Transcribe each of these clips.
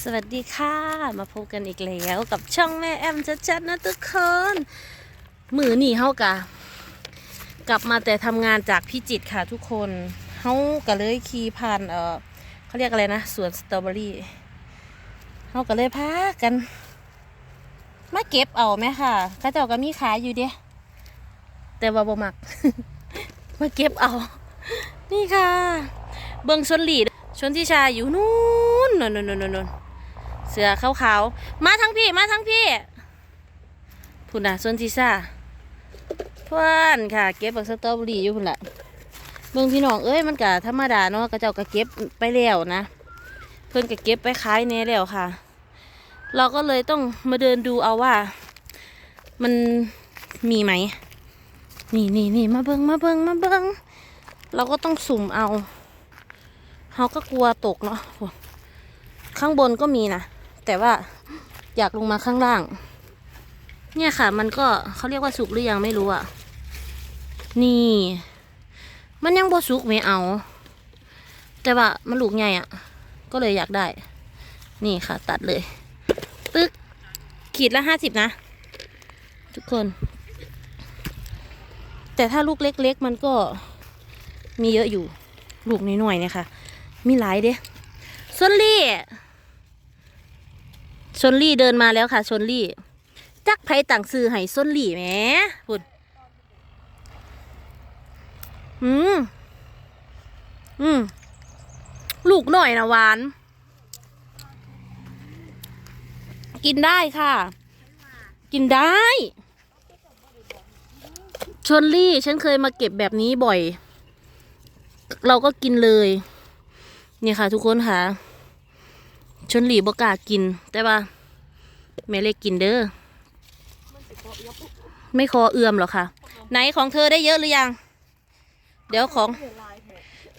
สวัสดีค่ะ มาพบกันอีกแล้วกับช่องแม่แอมชัดๆนะทุกคนมือหนีเฮากะ กลับมาแต่ทำงานจากพี่จิตค่ะทุกคนเฮากะเลยขี่ผ่านเออเขาเรียกอะไรนะสวนสตรอเบอรี่เฮากะเลยพากัน มาเก็บเอาไหมค่ะข้าเจ้าก็มีขายอยู่เด้แต่ว่าบ่มัก มาเก็บเอา นี่ค่ะ เบิงชนหลีดชนที่ชาอยู่นู้นนนนนนน เสือขาวๆมาทั้งพี่มาทั้งพี่พุ่นน่ะชนทิชาเพื่อนค่ะ เก็บบักสตรอเบอรี่อยู่พุ่นละเบิ่งพี่น้องเอ้ยมันกะธรรมดาเนาะกระเจ้าก็เก็บไปแล้วนะ เพิ่อนก็เก็บไปขายแน่แล้วค่ะ เราก็เลยต้องมาเดินดูเอาว่า มันมีไหมนี่นี่นี่มาเบิงมาเบิงมาเบิงเราก็ต้องสุ่มเอาเขาก็กลัวตกเนาะข้างบนก็มีนะ แต่ว่าอยากลงมาข้างล่าง เนี่ยค่ะ มันก็เขาเรียกว่าสุกหรือยังไม่รู้อะ นี่ มันยังบ่สุกไม่เอา แต่ว่ามันลูกใหญ่อะ ก็เลยอยากได้ นี่ค่ะ ตัดเลยตึกขีดละห้าสิบนะ ทุกคน แต่ถ้าลูกเล็ก ๆ มันก็มีเยอะอยู่ ลูกน้อยๆเนี่ยค่ะ มีหลายเด้ชนลี่ ชนลี่เดินมาแล้วค่ะ ชนลี่ จักไผต่างซื้อให้ชนลี่แหมพุ่นอืมอืมลูกหน่อยนะหวาน กินได้ค่ะ กินได้ ชนลี่ ฉันเคยมาเก็บแบบนี้บ่อย เราก็กินเลยนี่ค่ะทุกคนค่ะ ชนหลีบกล้ากิน แต่ว่าแม่เล็กกินเด้อไม่คอเอือมหรอกค่ะไหนของเธอได้เยอะหรือยัง เดี๋ยวของ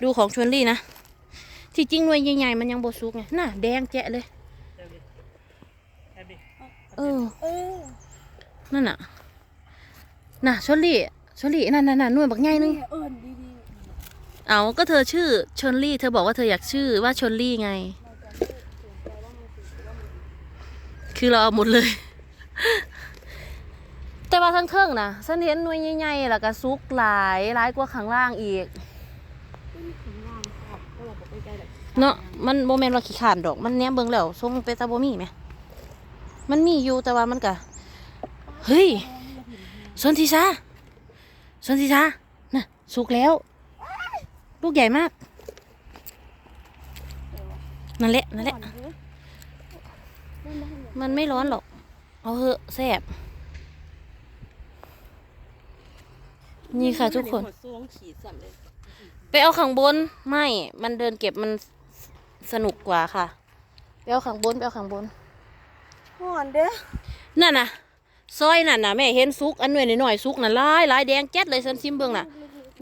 ดูของชวนลี่นะที่จริงหน่วยใหญ่ๆมันยังบสุกไงน่ะแดงแจ๊ะเลยเออเออนั่นน่ะน่ะชวนลี่ชวนลี่นั่นน่ะน่ะหน่วยบักใหญ่นึงเอิญดีเอาก็เธอชื่อชนลี่ เธอบอกว่าเธออยากชื่อว่าชนลี่ไง คือเราเอาหมดเลย แต่ว่าทั้งเครื่องนะฉันเห็นหน่วยใหญ่ๆแล้วก็ซุกหลายหลายกว่าข้างล่างอีกๆขึ้นข้างล่างครับก็เราบอกไปไกลแบบเนาะมันโมเมนต์ว่าขี้ขานดอก มันเนี้ยเบิ่งแล้วทรงเป็นตาบ่มีไหมมันมีอยู่แต่ว่ามันก็เฮ้ยสนทิชาสนทิชาน่ะสุกแล้ว ลูกใหญ่มาก นั่นแหละ นั่นแหละ มันไม่ร้อนหรอก เอาเหอะแซ่บนี่ค่ะทุกคนหัวซ่วงขีดสั่นเลยไปเอาข้างบน ไม่ มันเดินเก็บมันสนุกกว่าค่ะ ไปเอาข้างบน ไปเอาข้างบนห่อนเด้อ นั่นน่ะ ซอยนั่นน่ะแม่เห็นซุก อันหน่วยหน่อยๆซุกน่ะหลายหลายแดงแจ๊ดเลยฉันชิมเบิ่งน่ะ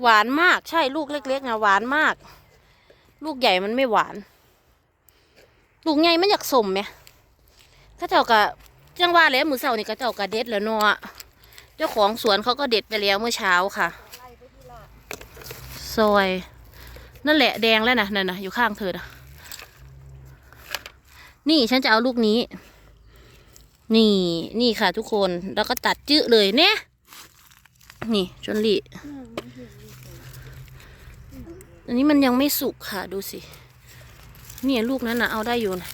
หวานมาก ใช่ลูกเล็กๆน่ะหวานมาก ลูกใหญ่มันไม่หวาน ลูกใหญ่มันอยากสมไหมเข้าเจ้ากะจังว่าแล้วมือเสาร์นี่ก็เจ้ากะเด็ดแล้วเนาะเจ้าของสวนเขาก็เด็ดไปแล้วเมื่อเช้าค่ะซอย นั่นแหละแดงแล้วนะนั่นนะอยู่ข้างเธอนะนี่ฉันจะเอาลูกนี้ นี่นี่ค่ะทุกคนแล้วก็ตัดจื้อเลยเนี่ยนี่ชนลีอันนี้มันยังไม่สุกค่ะดูสิเนี่ยลูกนั้นนะเอาได้อยู่นะ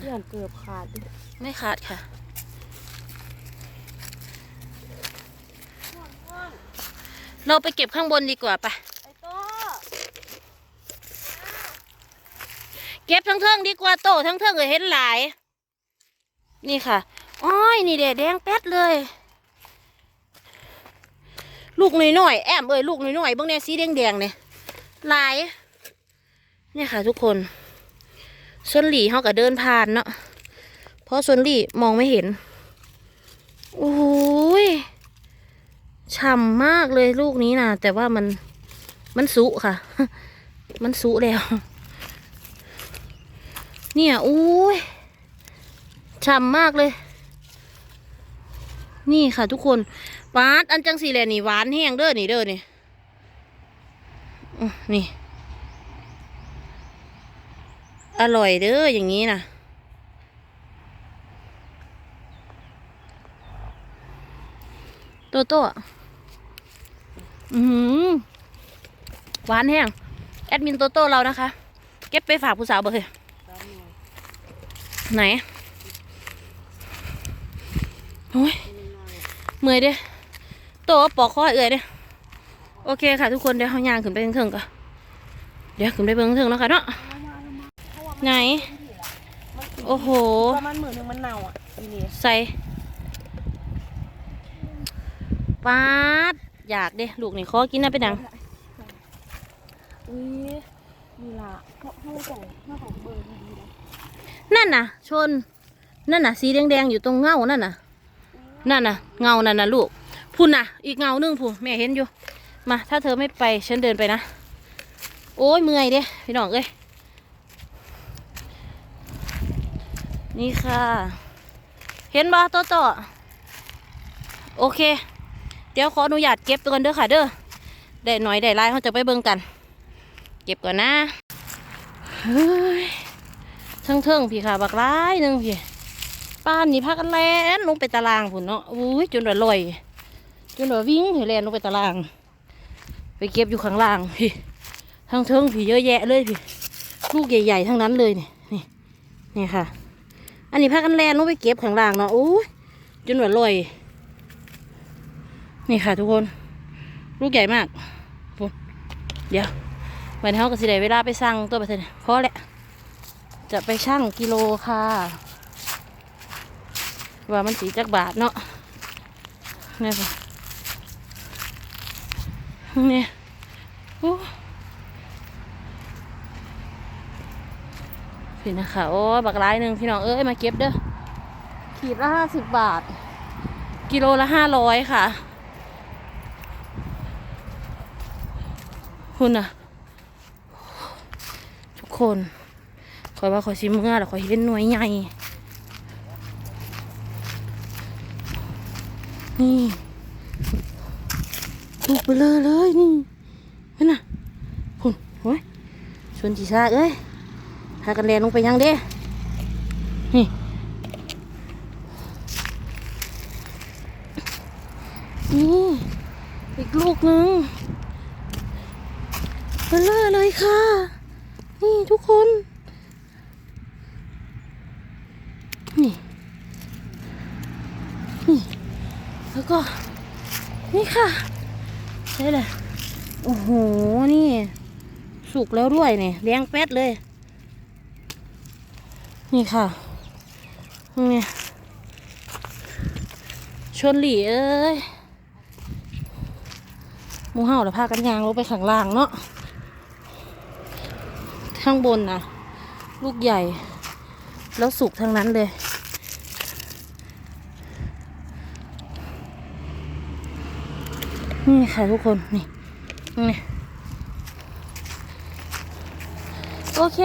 เลื่อนเกือบขาดดิไม่ขาดค่ะเราไปเก็บข้างบนดีกว่าปะไอโตเก็บทั้งเทิงดีกว่าโตทั้งเทิงเลยเห็นหลาย นี่ค่ะ อ้อยนี่เดดแดงแป๊ดเลย ลูกน้อยๆแอมเอ้ยลูกน้อยๆเบางแนสีแดงๆเนี่ยหลาย เนี่ยค่ะทุกคน ส่วนหลีเขาก็เดินผ่านเนาะเพราะส่วนหลีมองไม่เห็นโอ้ยฉ่ำมากเลยลูกนี้นะแต่ว่ามันมันสุค่ะ มันสุแล้ว เนี่ยอุ้ยฉ่ำมากเลย นี่ค่ะทุกคนหวานอันจังสีแหละนี่หวานแห้งเด้อนี่เด้อนี่อื้อนี่ อร่อยเด้ออย่างนี้นะโตโต้อือหือหวานแห้ง แอดมินโตโต้เรานะคะ เก็บไปฝากผู้สาวเบอร์เลยไหนโอ้ยเมื่อยเด้โตปอกคอเอื่อยเด้โอเคค่ะทุกคนเดี๋ยวเขาย่างขึ้นไปเทิงๆก่อนเดี๋ยวขึ้นไปเบิ่งเทิงแล้วกันเนาะ ไหน โอ้โห ประมาณหมื่นหนึ่งมันเน่าอะทีนี้ใส่ปาดอยากเด้ลูกนี่ขอกินนะเป็นหยังอุ้ยมีละเพราะเพราะของเพราะของเบอร์ดีๆนะนั่นน่ะ ชน นั่นน่ะ สีแดงๆอยู่ตรงเงานั่นน่ะ นั่นน่ะ เงานั่นน่ะลูกพุ่นน่ะ อีกเงาหนึงพุ่นแม่เห็นอยู่ มา ถ้าเธอไม่ไป ฉันเดินไปนะ โอ้ยเมื่อยเด้พี่น้องเอ้ย นี่ค่ะ เห็นบ่โตโตโอเค เดี๋ยวขออนุญาตเก็บตัวก่อนเด้อค่ะเด้อได้หน่อยได้ลายเขาจะไปเบิ่งกัน เก็บก่อนนะเฮ้ยทั้งเทิงพี่ค่ะบักร้ายหนึ่งพี่ป้านนี่พักกันแลนลงไปตารางผุนเนาะอุ้ยจนว่าลอย จนว่าวิ่งเหยแลนลงไปตาราง ไปเก็บอยู่ข้างล่างพี่ทั้งเทิงพี่เยอะแยะเลยพี่ลูกใหญ่ๆทั้งนั้นเลยนี่นี่นี่ค่ะ อันนี้พักกันแลนลงไปเก็บข้างล่างเนาะอุ้จนว่าลอยนี่ค่ะทุกคน ลูกใหญ่มากปุ่นเดี๋ยววันนี้าก็สิได้เวลาไปสั่งตัวไปเถอะพอแหละ จะไปชั่งกิโลค่ะ ว่ามันสีจักบาทเนาะนี่ค่ะนี่โอ้ พี่นะคะ โอ้ยบักร้ายหนึ่งพี่น้องเอ้ยมาเก็บเด้อขีดละห้าสิบบาท กิโลละห้าร้อยค่ะ คุณอะทุกคนคอยว่าคอยชิมเมื่อแล้วคอยเห็นหน่วยใหญ่ นี่ลูกไปเลยเลยนี่เห็นน่ะพุ่นโอ้ยชวนจีซาเอ้ย พากันแลนลงไปยังเด้นี่นี่อีกลูกหนึ่งไปเลยเลยค่ะ นี่ทุกคน นี่ นี่ แล้วก็ นี่ค่ะ ใช่เลย โอ้โห นี่ สุกแล้วด้วยเนี่ยเลี้ยงแป๊ดเลย นี่ค่ะนี่ชวนหลีเอ้ยมูเห่าแล้วพากันยางลงไปข้างล่างเนาะข้างบนนะลูกใหญ่ แล้วสุกทั้งนั้นเลย นี่ค่ะทุกคน นี่นี่โอเค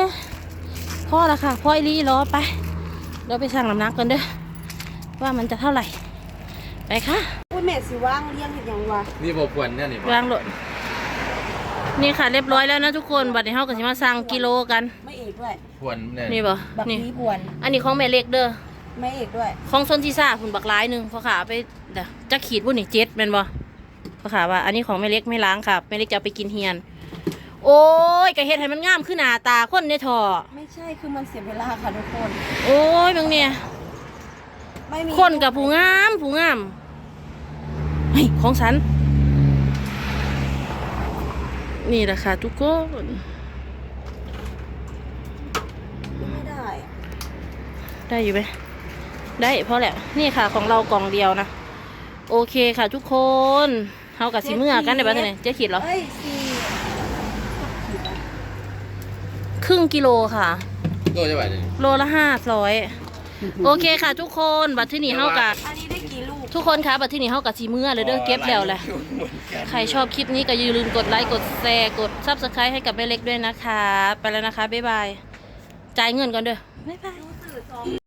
พ่อละค่ะพ่อไอรีรอไปเดี๋ยวไปสั่งน้ำหนักกันเด้อว่ามันจะเท่าไหร่ ไปค่ะอุ้ยแม่สิว่างเลี้ยงเห็นยังวะนี่บอกควรเนี่ยนี่บอกวางโหลดนี่ค่ะเรียบร้อยแล้วนะทุกคนบัดนี้เฮาก็สิมาสั่งกิโลกัน ไม่เอกด้วยควรเนี่ยนี่บ่บักนี่นี้พวนอันนี้ของแม่เล็กเด้อไม่เอกด้วยของส้นที่ซ่าคุณบักร้ายหนึ่งพ่อขาไปเดี๋ยวจะขีดบุ่นนี่เจ็ดแม่นบ่พ่อขาว่า อันนี้ของแม่เล็กไม่ล้างค่ะแม่เล็กจะเอาไปกินเฮียน โอ้ยกะเฮ็ดให้มันงามขึ้นหน้าตาคนในท่อไม่ใช่คือมันเสียเวลาค่ะทุกคน โอ้ยเบางเนี่ยไม่มีคนกับผู้งามผู้งามเฮ้ยของฉัน นี่แหละค่ะทุกคนไม่ได้อะได้อยู่ไหมได้เพราะแหละนี่ค่ะของเรากล่องเดียวนะ โอเคค่ะทุกคนเฮากับสิเมื่อกันได้ปะเนี่ยเจ๊ขีดเหรอ เอ้ยสี่ ครึ่งกิโลค่ะ โลจะไหวเลยโลละห้าร้อยโอเคค่ะ ทุกคนบัตรที่นี่เฮากับอันนี้ได้กี่ลูกทุกคนคะบัตรที่นี่เฮากับสีเมื่อเลยเด้อเก็บแล้วแหละใครชอบคลิปนี้ก็อย่าลืมกดไลค์กดแชร์กดซับสไครต์ให้กับแม่เล็กด้วยนะคะ ไปแล้วนะคะบ๊ายบายจ่ายเงินก่อนเด้อบ๊ายบาย